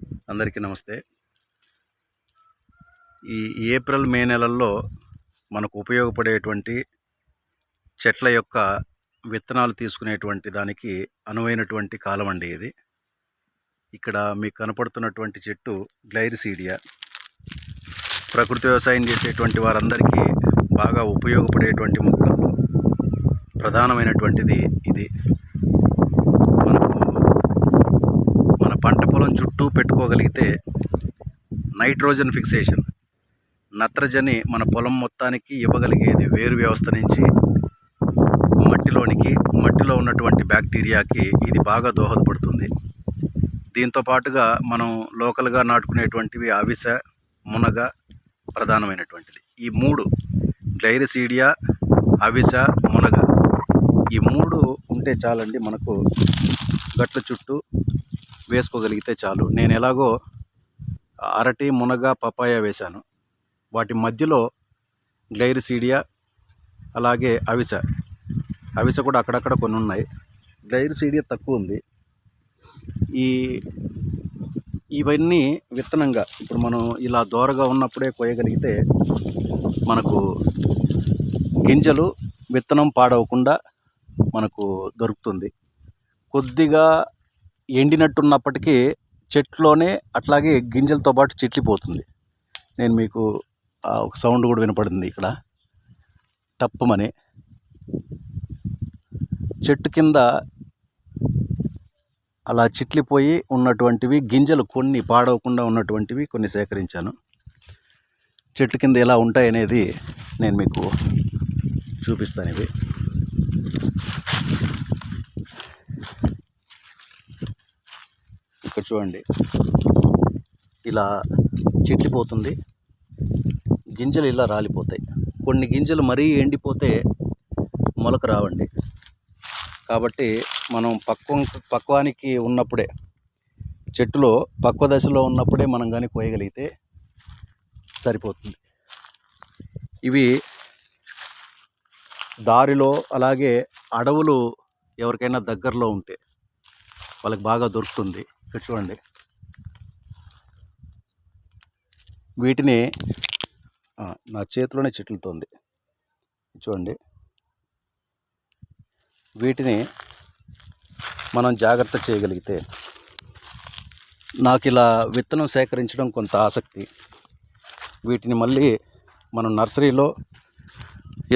అందరికీ నమస్తే. ఈ ఏప్రిల్ మే నెలల్లో మనకు ఉపయోగపడేటువంటి చెట్ల యొక్క విత్తనాలు తీసుకునేటువంటి దానికి అనువైనటువంటి కాలం అండి ఇది. ఇక్కడ మీకు కనపడుతున్నటువంటి చెట్టు గ్లైరిసీడియా. ప్రకృతి వ్యవసాయం చేసేటువంటి వారందరికీ బాగా ఉపయోగపడేటువంటి మొక్కల్లో ప్రధానమైనటువంటిది ఇది మనకు మన పంట పొలం పెట్టుకోగలిగితే నైట్రోజన్ ఫిక్సేషన్ నత్రజని మన పొలం మొత్తానికి ఇవ్వగలిగేది వేరు వ్యవస్థ నుంచి మట్టిలోనికి మట్టిలో ఉన్నటువంటి బ్యాక్టీరియాకి ఇది బాగా దోహదపడుతుంది. దీంతో పాటుగా మనం లోకల్గా నాటుకునేటువంటివి అవిస మునగ ప్రధానమైనటువంటిది. ఈ మూడు గ్లైరిసీడియా అవిస మునగ ఈ మూడు ఉంటే చాలండి మనకు గట్ల చుట్టూ వేసుకోగలిగితే చాలు. నేను ఎలాగో అరటి మునగ పపాయ వేశాను. వాటి మధ్యలో గ్లైరిసీడియా అలాగే అవిస. అవిస కూడా అక్కడక్కడ కొన్ని ఉన్నాయి గ్లైరిసీడియా తక్కువ ఉంది. ఈ ఇవన్నీ విత్తనంగా ఇప్పుడు మనం ఇలా దోరగా ఉన్నప్పుడే కోయగలిగితే మనకు గింజలు విత్తనం పాడవకుండా మనకు దొరుకుతుంది. కొద్దిగా ఎండినట్టున్నప్పటికీ చెట్లోనే అట్లాగే గింజలతో పాటు చిట్లిపోతుంది నేను మీకు ఒక సౌండ్ కూడా వినపడింది ఇక్కడ. టప్పమని. చెట్టు కింద అలా చిట్లిపోయి ఉన్నటువంటివి గింజలు కొన్ని పాడవకుండా ఉన్నటువంటివి కొన్ని సేకరించాను. చెట్టు కింద ఎలా ఉంటాయనేది నేను మీకు చూపిస్తాను ఇవి. ఇక్కడ చూడండి. ఇలా చెట్టిపోతుంది. గింజలు ఇలా రాలిపోతాయి. కొన్ని గింజలు మరీ ఎండిపోతే మొలక రావండి. కాబట్టి మనం పక్వం పక్వానికి ఉన్నప్పుడే చెట్టులో పక్వ దశలో ఉన్నప్పుడే మనం కానీ కోయగలిగితే సరిపోతుంది. ఇవి దారిలో అలాగే అడవులు ఎవరికైనా దగ్గరలో ఉంటే వాళ్ళకి బాగా దొరుకుతుంది. ఇక్కడ చూడండి. వీటిని నా చేతిలోనే చెట్లుతోంది. చూడండి. వీటిని మనం జాగ్రత్త చేయగలిగితే నాకు ఇలా విత్తనం సేకరించడం కొంత ఆసక్తి. వీటిని మళ్ళీ మనం నర్సరీలో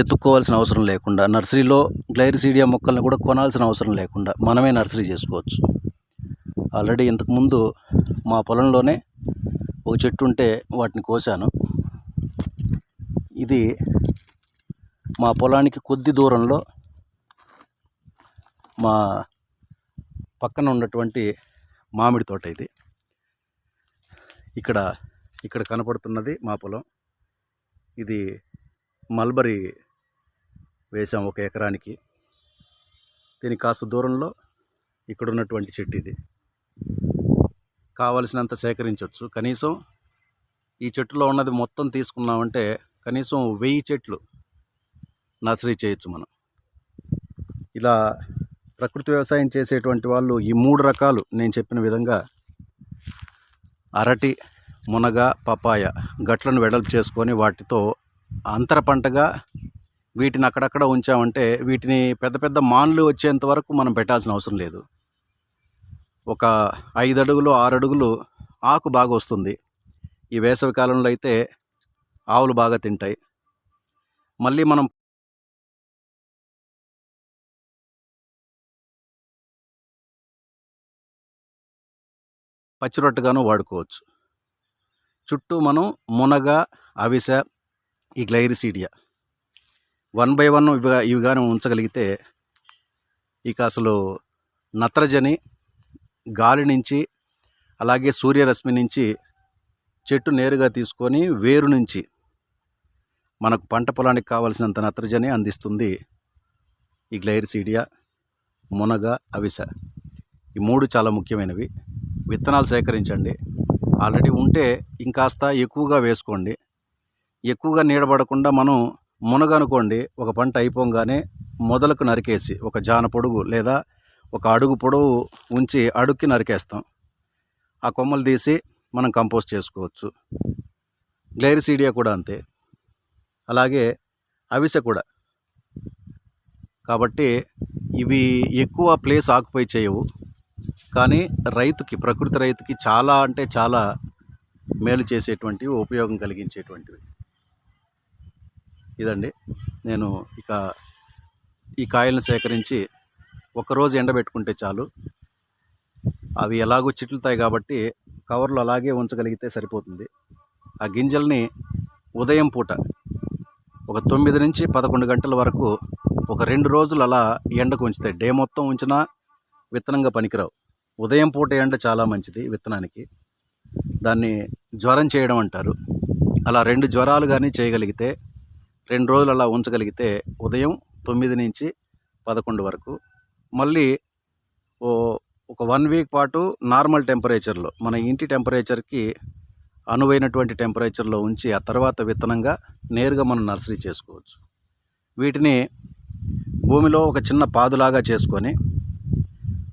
ఎత్తుక్కోవాల్సిన అవసరం లేకుండా నర్సరీలో గ్లైరిసీడియా మొక్కల్ని కూడా కొనాల్సిన అవసరం లేకుండా మనమే నర్సరీ చేసుకోవచ్చు. ఆల్రెడీ ఇంతకుముందు మా పొలంలోనే ఒక చెట్టు ఉంటే వాటిని కోసాను. ఇది మా పొలానికి కొద్ది దూరంలో మా పక్కన ఉన్నటువంటి మామిడి తోట ఇది. ఇక్కడ ఇక్కడ కనపడుతున్నది మా పొలం. ఇది మల్బరీ వేసాం ఒక ఎకరానికి. దీనికి కాస్త దూరంలో ఇక్కడ ఉన్నటువంటి చెట్టు ఇది. కావలసినంత సేకరించవచ్చు కనీసం ఈ చెట్టులో ఉన్నది మొత్తం తీసుకున్నామంటే కనీసం వెయ్యి చెట్లు నర్సరీ చేయొచ్చు మనం. ఇలా ప్రకృతి వ్యవసాయం చేసేటువంటి వాళ్ళు ఈ మూడు రకాలు నేను చెప్పిన విధంగా అరటి మునగ పపాయ గట్లను వెడల్పు చేసుకొని వాటితో అంతర పంటగా వీటిని అక్కడక్కడ ఉంచామంటే వీటిని పెద్ద పెద్ద మాన్లు వచ్చేంత వరకు మనం పెట్టాల్సిన అవసరం లేదు. ఒక ఐదు అడుగులు ఆరు అడుగులు ఆకు బాగా వస్తుంది. ఈ వేసవి కాలంలో అయితే ఆవులు బాగా తింటాయి. మళ్ళీ మనం పచ్చి రొట్టెగాను వాడుకోవచ్చు. చుట్టూ మనం మునగ అవిస ఈ గ్లైరిసీడియా వన్ బై వన్ ఇవి ఇవి కానీ ఉంచగలిగితే ఇక అసలు నత్రజని గాలి నుంచి అలాగే సూర్యరశ్మి నుంచి చెట్టు నేరుగా తీసుకొని వేరు నుంచి మనకు పంట పొలానికి కావలసినంత నత్రజని అందిస్తుంది ఈ గ్లైరిసీడియా మునగ అవిస. ఈ మూడు చాలా ముఖ్యమైనవి. విత్తనాలు సేకరించండి. ఆల్రెడీ ఉంటే ఇంకాస్త ఎక్కువగా వేసుకోండి. ఎక్కువగా నీడబడకుండా మనం మునగ అనుకోండి ఒక పంట అయిపోగానే మొదలకు నరికేసి ఒక జాన పొడుగు లేదా ఒక అడుగు పొడవు ఉంచి అడుక్కి నరికేస్తాం. ఆ కొమ్మలు తీసి మనం కంపోస్ట్ చేసుకోవచ్చు. గ్లేరిసీడియా కూడా అంతే. అలాగే అవిసె కూడా. కాబట్టి ఇవి ఎక్కువ ప్లేస్ ఆక్యుపై చేయవు. కానీ రైతుకి ప్రకృతి రైతుకి చాలా అంటే చాలా మేలు చేసేటువంటివి ఉపయోగం కలిగించేటువంటివి. ఇదండి. నేను ఇక ఈ కాయలను సేకరించి ఒకరోజు ఎండబెట్టుకుంటే చాలు. అవి ఎలాగో చిట్లుతాయి కాబట్టి కవర్లు అలాగే ఉంచగలిగితే సరిపోతుంది. ఆ గింజల్ని ఉదయం పూట ఒక తొమ్మిది నుంచి పదకొండు గంటల వరకు ఒక రెండు రోజులు అలా ఎండకు ఉంచుతాయి డే మొత్తం ఉంచినా విత్తనంగా పనికిరావు. ఉదయం పూట ఎండ చాలా మంచిది విత్తనానికి. దాన్ని జ్వరం చేయడం అంటారు. అలా రెండు జ్వరాలు కానీ చేయగలిగితే రెండు రోజులు అలా ఉంచగలిగితే ఉదయం తొమ్మిది నుంచి పదకొండు వరకు మళ్ళీ ఓ ఒక వన్ వీక్ పాటు నార్మల్ టెంపరేచర్లో మన ఇంటి టెంపరేచర్కి అనువైనటువంటి టెంపరేచర్లో ఉంచి ఆ తర్వాత విత్తనంగా నేరుగా మనం నర్సరీ చేసుకోవచ్చు. వీటిని భూమిలో ఒక చిన్న పాదులాగా చేసుకొని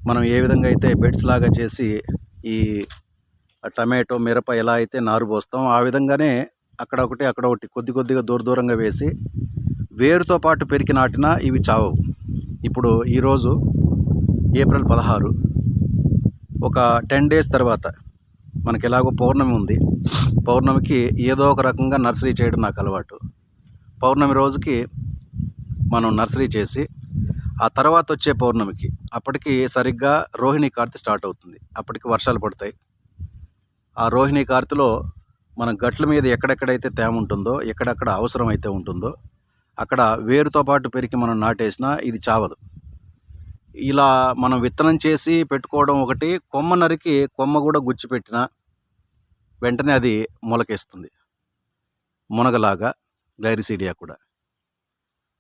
మనం ఏ విధంగా అయితే బెడ్స్ లాగా చేసి ఈ టమాటో మిరప ఎలా అయితే నారు పోస్తాం ఆ విధంగానే అక్కడ ఒకటి అక్కడ ఒకటి కొద్ది కొద్దిగా దూర దూరంగా వేసి వేరుతో పాటు పెరికి నాటినా ఇవి చావవు. ఇప్పుడు ఈరోజు ఏప్రిల్ పదహారు ఒక టెన్ డేస్ తర్వాత మనకి ఎలాగో పౌర్ణమి ఉంది. పౌర్ణమికి ఏదో ఒక రకంగా నర్సరీ చేయడం నాకు అలవాటు. పౌర్ణమి రోజుకి మనం నర్సరీ చేసి ఆ తర్వాత వచ్చే పౌర్ణమికి అప్పటికి సరిగ్గా రోహిణి కార్తె స్టార్ట్ అవుతుంది. అప్పటికి వర్షాలు పడతాయి. ఆ రోహిణి కార్తెలో మన గట్ల మీద ఎక్కడెక్కడైతే తేమ ఉంటుందో ఎక్కడెక్కడ అవసరం అయితే ఉంటుందో అక్కడ వేరుతో పాటు పెరికి మనం నాటేసినా ఇది చావదు. ఇలా మనం విత్తనం చేసి పెట్టుకోవడం ఒకటి కొమ్మ నరికి కొమ్మ కూడా గుచ్చిపెట్టిన వెంటనే అది మొలకేస్తుంది. మునగలాగా గ్లైరిసీడియా కూడా.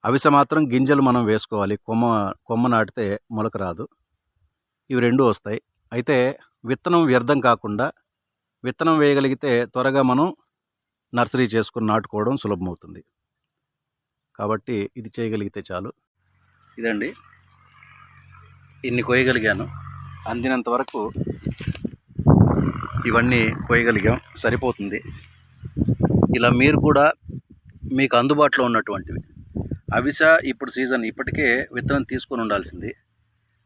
అవిస మాత్రం గింజలు మనం వేసుకోవాలి. కొమ్మ కొమ్మ నాటితే మొలక రాదు. ఇవి రెండు వస్తాయి. అయితే విత్తనం వ్యర్థం కాకుండా విత్తనం వేయగలిగితే త్వరగా మనం నర్సరీ చేసుకుని నాటుకోవడం సులభమవుతుంది. కాబట్టి ఇది చేయగలిగితే చాలు. ఇదండి. ఇన్ని కోయగలిగాను అందినంత వరకు ఇవన్నీ కోయగలిగాం సరిపోతుంది. ఇలా మీరు కూడా మీకు అందుబాటులో ఉన్నటువంటివి. అవిస ఇప్పుడు సీజన్ ఇప్పటికే విత్తనం తీసుకొని ఉండాల్సింది.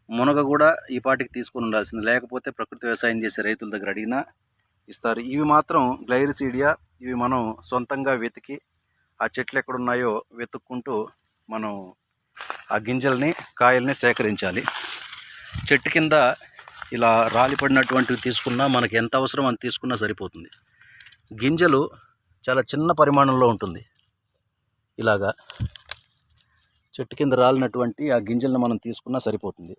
మునగ కూడా ఈ పాటికి తీసుకొని ఉండాల్సింది. లేకపోతే ప్రకృతి వ్యవసాయం చేసే రైతుల దగ్గర అడిగినా ఇస్తారు. ఇవి మాత్రం గ్లైరిసీడియా ఇవి మనం సొంతంగా వెతికి ఆ చెట్లు ఎక్కడున్నాయో వెతుక్కుంటూ మనం ఆ గింజల్ని కాయల్ని సేకరించాలి. చెట్టు కింద ఇలా రాలిపడినటువంటివి తీసుకున్నా మనకి ఎంత అవసరం అని తీసుకున్నా సరిపోతుంది. గింజలు చాలా చిన్న పరిమాణంలో ఉంటుంది. ఇలాగా చెట్టు కింద రాలినటువంటి ఆ గింజలను మనం తీసుకున్నా సరిపోతుంది.